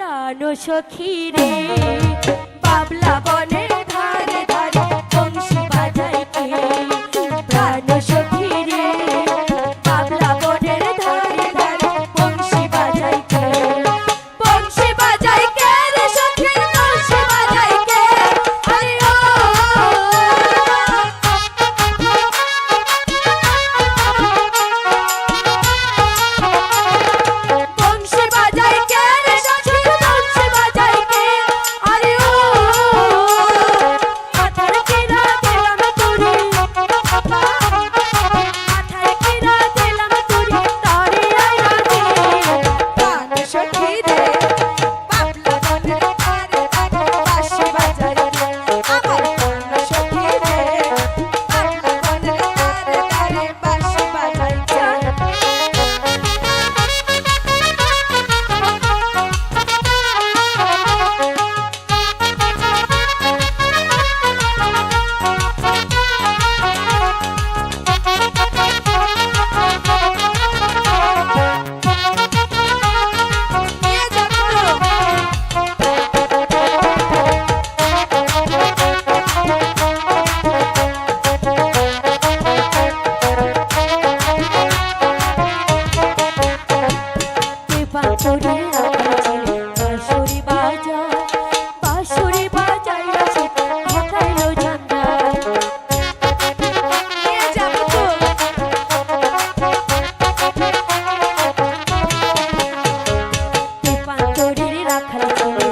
প্রাণ সখী রে। বাবলা বনে বাঁশরি বাজায় বাঁশরি বাজায় বাঁশরি বাজায় রসিক হাতাইল ঝান্ডা পান্তরের রাখাল ছিল